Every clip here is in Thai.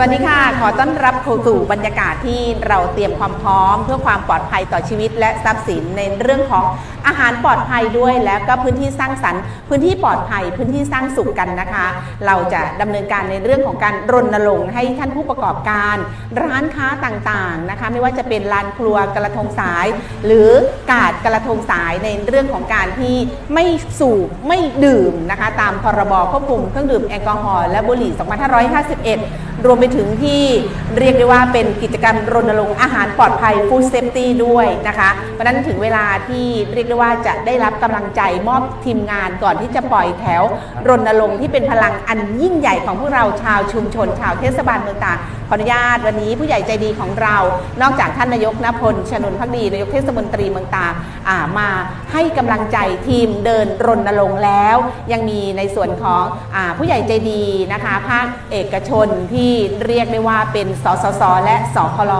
สวัสดีค่ะ ขอต้อนรับเข้าสู่บรรยากาศที่เราเตรียมความพร้อม เพื่อความปลอดภัยต่อชีวิต และทรัพย์สินในเรื่องของอาหารปลอดภัยด้วย แล้วก็พื้นที่สร้างสรรค์ พื้นที่ปลอดภัย พื้นที่สร้างสุขกันนะคะ เราจะดำเนินการในเรื่องของการรณรงค์ให้ท่านผู้ประกอบการ ร้านค้าต่างๆนะคะ ไม่ว่าจะเป็นร้านครัวกระทงสาย หรือกาดกระทงสายในเรื่องของการที่ไม่สูบไม่ดื่มนะคะ ตามพรบควบคุมเครื่องดื่มแอลกอฮอล์และบุหรี่ 2551 รวมไปถึงที่เรียกได้ว่าเป็นกิจกรรมรณรงค์อาหารปลอดภัยฟู้ดเซฟตี้ด้วยนะคะเพราะนั้นถึงเวลาที่เรียกได้ว่าจะได้รับกำลังใจมอบทีมงานก่อนที่จะปล่อยแถวรณรงค์ที่เป็นพลังอันยิ่งใหญ่ของพวกเราชาวชุมชน ชาวเทศบาลเมืองตาก ขออนุญาตวันนี้ผู้ใหญ่ใจดีของเรา นอกจากท่านนายกนพลชนนพักดีนายกเทศมนตรีเมืองตาอ่ามาให้กำลังใจทีมเดินรณรงค์แล้ว ยังมีในส่วนของอาผู้ใหญ่ใจดีนะคะภาคเอกชนที่เรียกได้ว่าเป็นสสสและสคล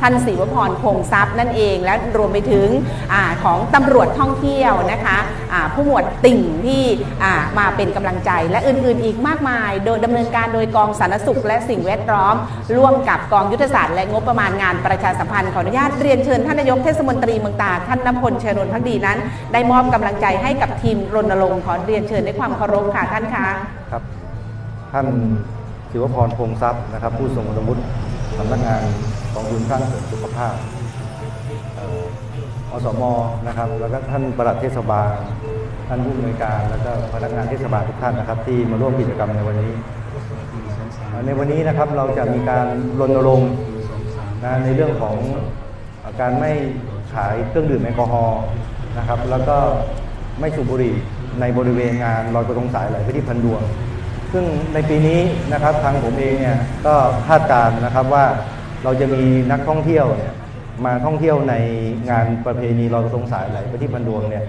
ท่านศิวพรพงทรัพย์นั่นเอง และรวมไปถึงอาของตำรวจท่องเที่ยวนะคะอ่าผู้หมวดติ่งที่อ่ามาเป็นกำลังใจและอื่นๆ อีกมากมาย โดยดำเนินการโดยกองสาธารณสุขและสิ่งแวดล้อมร่วมกับกองยุทธศาสตร์และงบประมาณงานประชาสัมพันธ์ขออนุญาตเรียนเชิญท่านนายกเทศมนตรีเมืองตากท่านนพลเชนนพักดีนั้น ได้มอบกำลังใจให้กับทีมรณรงค์ขอเรียนเชิญด้วยความเคารพค่ะท่านคะครับ ท่านศิวพรพงทรัพย์นะครับ ผู้ทรงคุณวุฒิสำนักงานกองทุนสร้างเสริมสุขภาพเอ่ออสมนะครับ แล้วก็ท่านประหลัดเทศบาลท่านผู้อำนวยการ แล้วก็พนักงานเทศบาลทุกท่านนะครับ ที่มาร่วมกิจกรรมในวันนี้ ในวันนี้นะครับเราจะมีการรณรงค์นะในเรื่องของการไม่ขายเครื่องดื่มแอลกอฮอล์นะครับ แล้วก็ไม่สูบบุหรี่ในบริเวณงานลอยกระทงสายไหลไปที่พันดวง ซึ่งในปีนี้นะครับทางผมเองเนี่ยก็คาดการณ์นะครับว่าเราจะมีนักท่องเที่ยวเนี่ยมาท่องเที่ยวในงานประเพณีลอยกระทงสายไหลไปที่พันดวงเนี่ย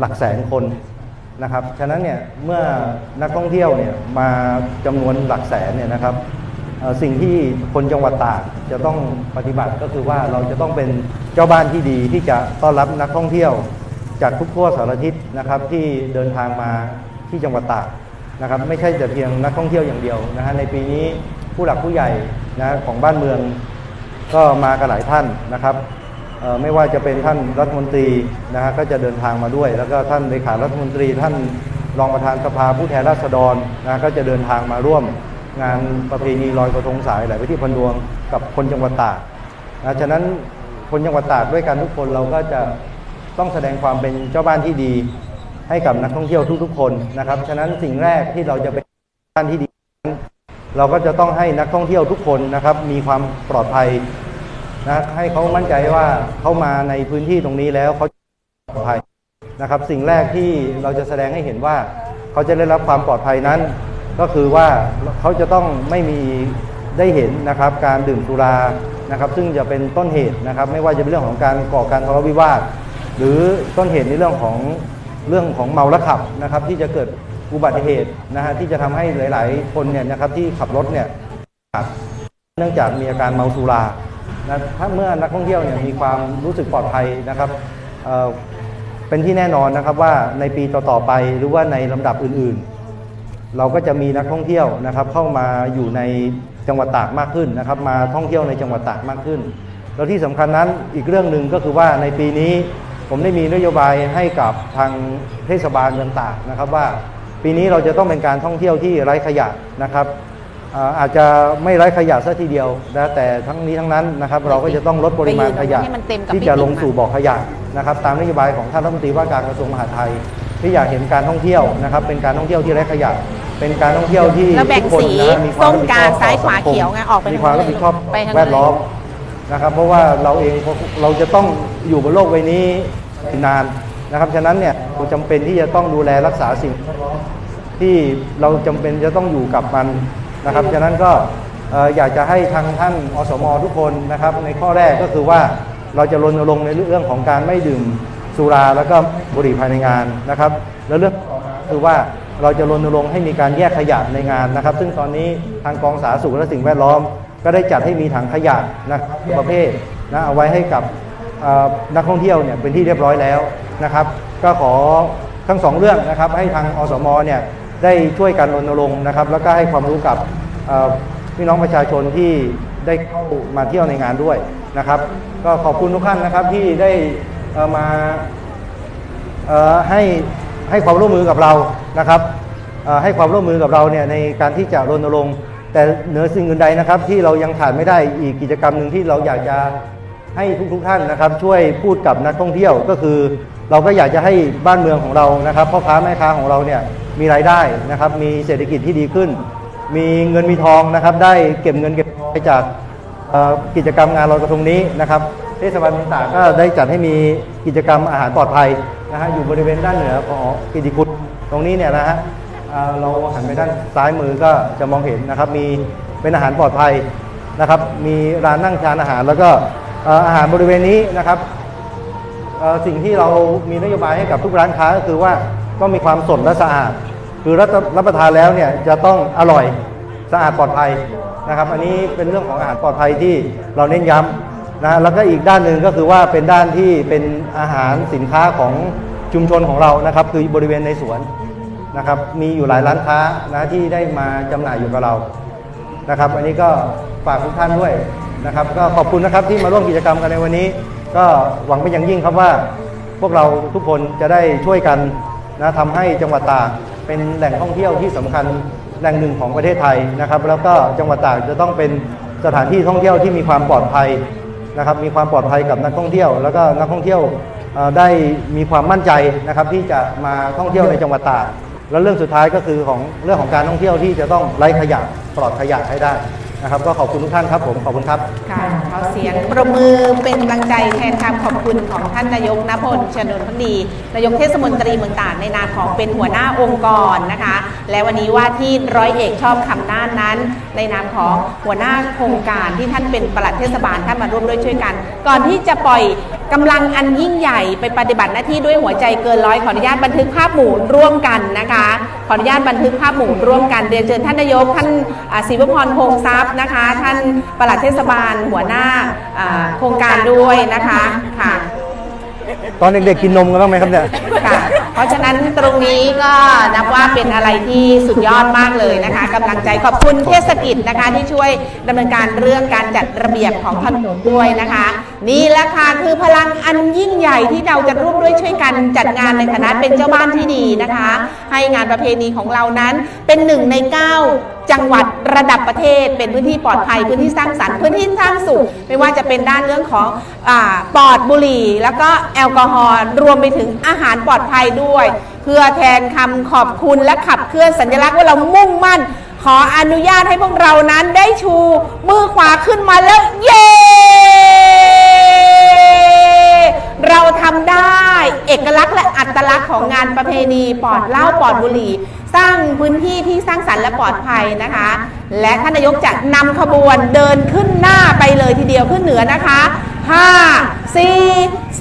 หลักแสนคน นะครับ ฉะนั้นเนี่ยเมื่อนักท่องเที่ยวเนี่ยมาจำนวนหลักแสนเนี่ยนะครับสิ่งที่คนจังหวัดตากจะต้องปฏิบัติก็คือว่าเราจะต้องเป็นเจ้าบ้านที่ดีที่จะต้อนรับนักท่องเที่ยว จากทุกทั่วสารทิศนะครับที่เดินทางมาที่จังหวัดตากนะครับไม่ใช่แต่เพียงนักท่องเที่ยวอย่างเดียวนะฮะในปีนี้ผู้หลักผู้ใหญ่นะของบ้านเมืองก็มากันหลายท่านนะครับ ไม่ว่าจะเป็นท่านรัฐมนตรีนะฮะก็จะเดินทางมาด้วย แล้วก็ท่านเลขารัฐมนตรีท่านรองประธานสภาผู้แทนราษฎรนะก็จะเดินทางมาร่วมงานประเพณีลอยกระทงสายไหลไปที่พันดวงกับคนจังหวัดตากนะฉะนั้นคนจังหวัดตากด้วยกันทุกคนเราก็จะต้องแสดงความเป็นเจ้าบ้านที่ดีให้กับนักท่องเที่ยวทุกๆคนนะครับ ฉะนั้นสิ่งแรกที่เราจะเป็นบ้านที่ดี เราก็จะต้องให้นักท่องเที่ยวทุกคนนะครับ มีความปลอดภัย นะให้เขามั่นใจว่าเขามาในพื้นที่ตรงนี้แล้วเขาปลอดภัยนะครับ สิ่งแรกที่เราจะแสดงให้เห็นว่าเขาจะได้รับความปลอดภัยนั้น ก็คือว่าเขาจะต้องไม่มีได้เห็นนะครับ การดื่มสุรานะครับ ซึ่งจะเป็นต้นเหตุนะครับ ไม่ว่าจะเป็นเรื่องของการก่อการทะเลาะวิวาทหรือต้นเหตุในเรื่องของเรื่องของเมาแล้วขับนะครับ ที่จะเกิดอุบัติเหตุนะฮะที่จะทำให้หลาย ๆ คนเนี่ยนะครับที่ขับรถเนี่ยเนื่องจากมีอาการเมาสุรา นะถ้าเมื่อนักท่องเที่ยวเนี่ยมีความรู้สึกปลอดภัยนะครับเเป็นที่แน่นอนนะครับว่าในปีต่อๆไปหรือว่าในลำดับอื่นๆ เราก็จะมีนักท่องเที่ยวนะครับเข้ามาอยู่ในจังหวัดตากมากขึ้นนะครับ มาท่องเที่ยวในจังหวัดตากมากขึ้น แล้วที่สำคัญนั้นอีกเรื่องหนึ่งก็คือว่าในปีนี้ผมได้มีนโยบายให้กับทางเทศบาลเมืองตากนะครับว่า ปีนี้เราจะต้องเป็นการท่องเที่ยวที่ไร้ขยะนะครับ อ่าอาจจะไม่ไร้ขยะซะทีเดียวนะแต่ทั้งนี้ทั้งนั้นนะครับเราก็จะต้องลดปริมาณขยะให้มันเต็มกับที่จะพี่ลงติ๋มสู่บ่อขยะนะครับตามนโยบายของท่านรัฐมนตรีว่าการกระทรวงมหาดไทย ที่อยากเห็นการท่องเที่ยวนะครับเป็นการท่องเที่ยวที่ไร้ขยะ เป็นการท่องเที่ยวที่แล้วแบ่งทุกคนสีนะมีความส้มรับผิดชอบกลางซ้ายต่อขวาสังคเขียวไงออกไปมีความรับผิดชอบไปทางแวดล้อมนะครับเพราะว่าเราเองเราจะต้องอยู่บนโลกใบนี้อีกนานนะครับฉะนั้นเนี่ยเราจำเป็นที่จะต้องดูแลรักษาสิ่งที่เราจำเป็นจะต้องอยู่กับมัน นะครับฉะนั้นก็อยากจะให้ทางท่านอสมทุกคนนะครับ ในข้อแรกก็คือว่าเราจะรณรงค์ในเรื่องของการไม่ดื่มสุราแล้วก็บุหรี่ภายในงานนะครับ แล้วเรื่องคือว่าเราจะรณรงค์ให้มีการแยกขยะในงานนะครับ ซึ่งตอนนี้ทางกองสาธารณสุขและสิ่งแวดล้อม ก็ได้จัดให้มีถังขยะนะครับประเภทนะเอาไว้ให้กับนักท่องเที่ยวเนี่ยเป็นที่เรียบร้อยแล้วนะครับ ก็ขอทั้งสองเรื่องนะครับให้ทางอสมเนี่ย ได้ช่วยกันรณรงค์นะครับ แล้วก็ให้ความรู้กับพี่น้องประชาชนที่ได้เข้ามาเที่ยวในงานด้วยนะครับ ก็ขอบคุณทุกท่านนะครับที่ได้มาให้ให้ความร่วมมือกับเรานะครับให้ความร่วมมือกับเราเนี่ยในการที่จะรณรงค์แต่เหนือสิ่งอื่นใดนะครับ ที่เรายังขาดไม่ได้อีกกิจกรรมหนึ่งที่เราอยากจะ ให้ทุกๆท่านนะครับ ช่วยพูดกับนักท่องเที่ยวก็คือ เราก็อยากจะให้บ้านเมืองของเรานะครับพ่อค้าแม่ค้าของเราเนี่ยมีรายได้นะครับ มีเศรษฐกิจที่ดีขึ้น มีเงินมีทองนะครับ ได้เก็บเงินเก็บทองไปจากกิจกรรมงานลอยกระทงนี้นะครับเทศบาลเมืองตากก็ได้จัดให้มีกิจกรรมอาหารปลอดภัยนะฮะอยู่บริเวณด้านเหนือของกิติคุณตรงนี้เนี่ยนะฮะเราหันไปด้านซ้ายมือก็จะมองเห็นนะครับ มีเป็นอาหารปลอดภัยนะครับ มีร้านนั่งทานอาหารแล้วก็ อาหารบริเวณนี้นะครับสิ่งที่เรามีนโยบายให้กับทุกร้านค้าก็คือว่าต้องมีความสดและสะอาด คือรับรับประทานแล้วเนี่ยจะต้องอร่อยสะอาดปลอดภัยนะครับ อันนี้เป็นเรื่องของอาหารปลอดภัยที่เราเน้นย้ำนะแล้วก็อีกด้านหนึ่งก็คือว่าเป็นด้านที่เป็นอาหารสินค้าของชุมชนของเรานะครับ คือบริเวณในสวนนะครับ มีอยู่หลายร้านค้านะที่ได้มาจำหน่ายอยู่กับเรานะครับ อันนี้ก็ฝากทุกท่านด้วย นะครับก็ขอบคุณนะครับที่มาร่วมกิจกรรมกันในวันนี้ ก็หวังเป็นอย่างยิ่งครับว่า พวกเราทุกคนจะได้ช่วยกันนะทำให้จังหวัดตากเป็นแหล่งท่องเที่ยวที่สำคัญแหล่งหนึ่งของประเทศไทยนะครับ แล้วก็จังหวัดตากจะต้องเป็นสถานที่ท่องเที่ยวที่มีความปลอดภัยนะครับ มีความปลอดภัยกับนักท่องเที่ยว แล้วก็นักท่องเที่ยวได้มีความมั่นใจนะครับ ที่จะมาท่องเที่ยวในจังหวัดตากแล้วเรื่องสุดท้ายก็คือของเรื่องของการท่องเที่ยวที่จะต้องไร้ขยะปลอดขยะให้ได้ นะครับ ก็ขอบคุณทุกท่านครับผมขอบคุณครับ ค่ะขอเสียงประมือเป็นกำลังใจแทนคำขอบคุณของท่านนายกนพลชนนพักดีนายกเทศมนตรีเมืองตากในนามของเป็นหัวหน้าองค์กรนะคะ และวันนี้ว่าที่ร้อยเอกชอบคำน่านนั้น ในนามของหัวหน้าโครงการที่ท่านเป็นปลัดเทศบาลท่านมาร่วมด้วยช่วยกัน ก่อนที่จะปล่อยกำลังอันยิ่งใหญ่ไปปฏิบัติหน้าที่ด้วยหัวใจเกินร้อยขออนุญาตบันทึกภาพหมู่ร่วมกันนะคะ ขออนุญาตบันทึกภาพหมู่ร่วมกันเรียนเชิญท่านนายกท่านอ่าศิวพรพงษ์ทรัพย์นะคะ ท่านปลัดเทศบาลหัวหน้าอ่าโครงการด้วยนะคะค่ะ ตอนเด็กๆกินนมกันบ้างไหมครับเนี่ยค่ะเพราะฉะนั้นตรงนี้ก็นับว่าเป็นอะไรที่สุดยอดมากเลยนะคะกำลังใจขอบคุณเทศกิจนะคะที่ช่วยดำเนินการเรื่องการจัดระเบียบของถนนด้วยนะคะ นี่แหละค่ะคือพลังอันยิ่งใหญ่ที่เราจะร่วมด้วยช่วยกันจัดงานในฐานะเป็นเจ้าบ้านที่ดีนะคะ ให้งานประเพณีของเรานั้นเป็นหนึ่งในเก้าจังหวัดระดับประเทศ เป็นพื้นที่ปลอดภัยพื้นที่สร้างสรรค์พื้นที่สร้างสุขไม่ว่าจะเป็นด้านเรื่องของอปลอดบุหรี่ แล้วก็แอลกอฮอล์รวมไปถึงอาหารปลอดภัยด้วย เพื่อแทนคำขอบคุณและขับเคลื่อนสัญลักษณ์ว่าเรามุ่งมั่น ขออนุญาตให้พวกเรานั้นได้ชูมือขวาขึ้นมาแล้วเย้ อกลักษณ์และอัตลักษณ์ของงานประเพณีปลอดเหล้าปลอดบุหรี่ สร้างพื้นที่ที่สร้างสรรค์และปลอดภัยนะคะ และท่านนายกจะนำขบวนเดินขึ้นหน้าไปเลยทีเดียวขึ้นเหนือนะคะ 5 4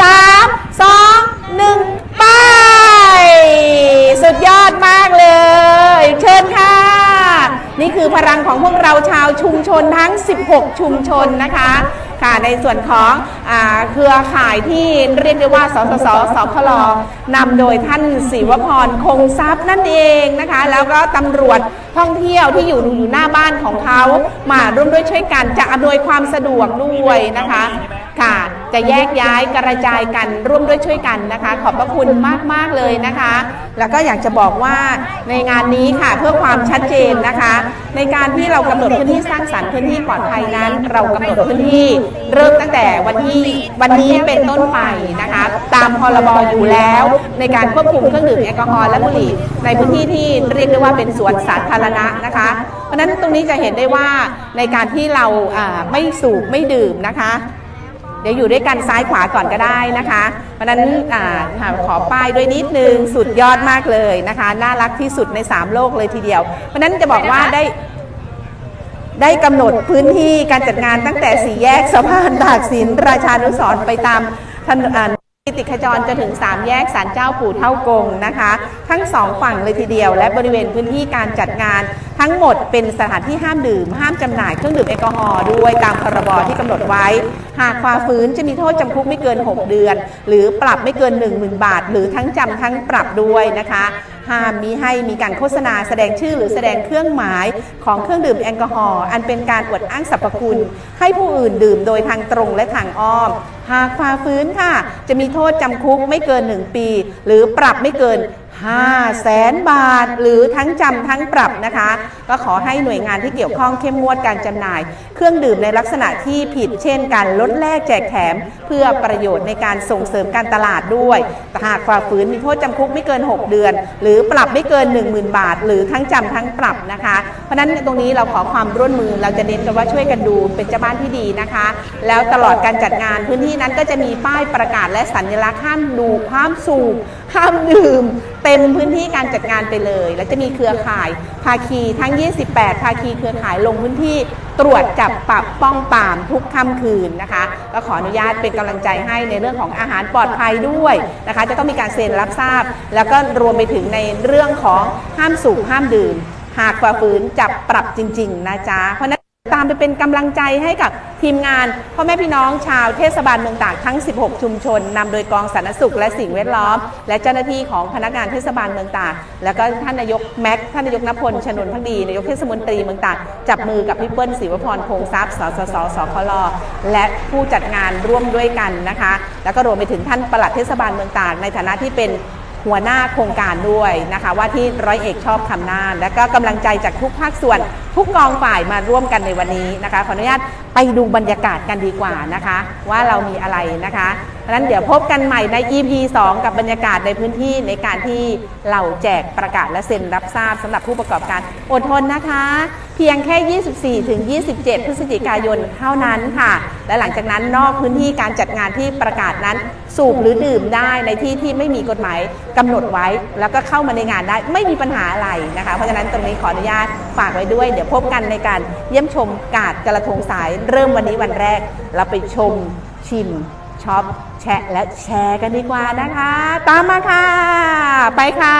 3 2 1 ไป สุดยอดมากเลย เชิญค่ะ นี่คือพลังของพวกเราชาวชุมชนทั้ง 16 ชุมชนนะคะ ค่ะในส่วนของอเครือข่ายที่เรียกได้ว่าสสสสคลนำโดยท่านศิวพรคงทรัพย์นั่นเองนะคะ แล้วก็ตำรวจท่องเที่ยวที่อยู่อยู่หน้าบ้านของเขามาร่วมด้วยช่วยกันจะอำนวยความสะดวกด้วยนะคะค่ะ จะแยกย้ายกระจายกันร่วมด้วยช่วยกันนะคะ ขอบพระคุณมาก ๆ เลยนะคะ แล้วก็อยากจะบอกว่าในงานนี้ค่ะเพื่อความชัดเจนนะคะ ในการที่เรากำหนดพื้นที่สร้างสรรค์พื้นที่ปลอดภัยนั้น เรากำหนดพื้นที่เริ่มตั้งแต่วันที่วันนี้เป็นต้นไปนะคะ ตามพรบอยู่แล้ว ในการควบคุมเครื่องดื่มแอลกอฮอล์และบุหรี่ในพื้นที่ที่เรียกได้ว่าเป็นสวนสาธารณะนะคะ เพราะฉะนั้นตรงนี้จะเห็นได้ว่าในการที่เราไม่สูบไม่ดื่มนะคะ เดี๋ยวอยู่ด้วยกันซ้ายขวาก่อนก็ได้นะคะ เพราะฉะนั้นอ่าค่ะขอป้ายด้วยนิดนึงสุดยอดมากเลยนะคะ น่ารักที่สุดใน 3 โลกเลยทีเดียว เพราะฉะนั้นจะบอกว่าได้ได้กำหนดพื้นที่การจัดงานตั้งแต่สี่แยกสะพานตากสินราชานุสรณ์ไปตามถนนอ่า ติดขจรจนถึง 3 แยกสารเจ้าปู่เท่ากงนะคะ ทั้งสองฝั่งเลยทีเดียว และบริเวณพื้นที่การจัดงาน ทั้งหมดเป็นสถานที่ห้ามดื่ม ห้ามจำหน่ายเครื่องดื่มแอลกอฮอล์ด้วยตามพรบที่กำหนดไว้ หากฝ่าฝืนจะมีโทษจำคุกไม่เกิน 6 เดือน หรือปรับไม่เกิน 1 0,000 บาท หรือทั้งจำทั้งปรับด้วยนะคะ ห้ามมีให้มีการโฆษณาแสดงชื่อหรือแสดงเครื่องหมายของเครื่องดื่มแอลกอฮอล์อันเป็นการอวดอ้างสรรพคุณ ให้ผู้อื่นดื่มโดยทางตรงและทางอ้อม หากฝ่าฝืนค่ะ จะมีโทษจำคุกไม่เกิน 1 ปี หรือปรับไม่เกิน5แสนบาท หรือทั้งจำทั้งปรับนะคะ ก็ขอให้หน่วยงานที่เกี่ยวข้องเข้มงวดการจำหน่าย เครื่องดื่มในลักษณะที่ผิด เช่นการลดแลกแจกแถม เพื่อประโยชน์ในการส่งเสริมการตลาดด้วยแต่หากฝ่าฝืนมีโทษจำคุกไม่เกิน 6 เดือน หรือปรับไม่เกิน 10,000 บาท หรือทั้งจำทั้งปรับนะคะ เพราะนั้นตรงนี้เราขอความร่วมมือเราจะเน้นกันว่าช่วยกันดูเป็นเจ้าบ้านที่ดีนะคะ แล้วตลอดการจัดงานพื้นที่นั้นก็จะมีป้ายประกาศและสัญลักษณ์ห้ามดูห้ามสูบห้ามดื่ม เต็มพื้นที่การจัดงานไปเลย แล้วจะมีเครือข่ายภาคีทั้ง28ภาคีเครือข่ายลงพื้นที่ตรวจจับปรับป้องปามทุกค่ำคืนนะคะก็ขออนุญาตเป็นกำลังใจให้ในเรื่องของอาหารปลอดภัยด้วยนะคะ จะต้องมีการเซ็นรับทราบ แล้วก็รวมไปถึงในเรื่องของห้ามสูบห้ามดื่ม หากฝ่าฝืนจับปรับจริง ๆ นะจ๊ะเพราะฉะนั้น ตามไปเป็นกำลังใจให้กับทีมงานพ่อแม่พี่น้องชาวเทศบาลเมืองตากทั้ง 16 ชุมชนนำโดยกองสาธารณสุขและสิ่งแวดล้อม และเจ้าหน้าที่ของพนักงานเทศบาลเมืองตาก แล้วก็ท่านนายกแม็กซ์ท่านนายกนพลชนนพักดีนายกเทศมนตรีเมืองตากจับมือกับพี่เปิ้ลศิวพรคงทรัพย์สสสสคลและผู้จัดงานร่วมด้วยกันนะคะ แล้วก็รวมไปถึงท่านปลัดเทศบาลเมืองตากในฐานะที่เป็น หัวหน้าโครงการด้วยนะคะ ว่าที่ร้อยเอกชอบคำนาน และก็กำลังใจจากทุกภาคส่วน ทุกกองฝ่ายมาร่วมกันในวันนี้นะคะขออนุญาตไปดูบรรยากาศกันดีกว่านะคะ ว่าเรามีอะไรนะคะเพราะฉะนั้นเดี๋ยวพบกันใหม่ใน EP 2 กับบรรยากาศในพื้นที่ในการที่เราแจกประกาศและเซ็นรับทราบสำหรับผู้ประกอบการอดทนนะคะ เพียงแค่ 24 ถึง 27 พฤศจิกายนเท่านั้นค่ะ และหลังจากนั้นนอกพื้นที่การจัดงานที่ประกาศนั้น สูบหรือดื่มได้ในที่ที่ไม่มีกฎหมายกำหนดไว้ แล้วก็เข้ามาในงานได้ไม่มีปัญหาอะไรนะคะ เพราะฉะนั้นตรงนี้ขออนุญาตฝากไว้ด้วย เดี๋ยวพบกันในการเยี่ยมชมกาดกระทงสาย เริ่มวันนี้วันแรกเราไปชมชิม ช็อปแชะและแชร์กันดีกว่านะคะ ตามมาค่ะ ไปค่ะ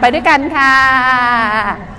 ไปด้วยกันค่ะ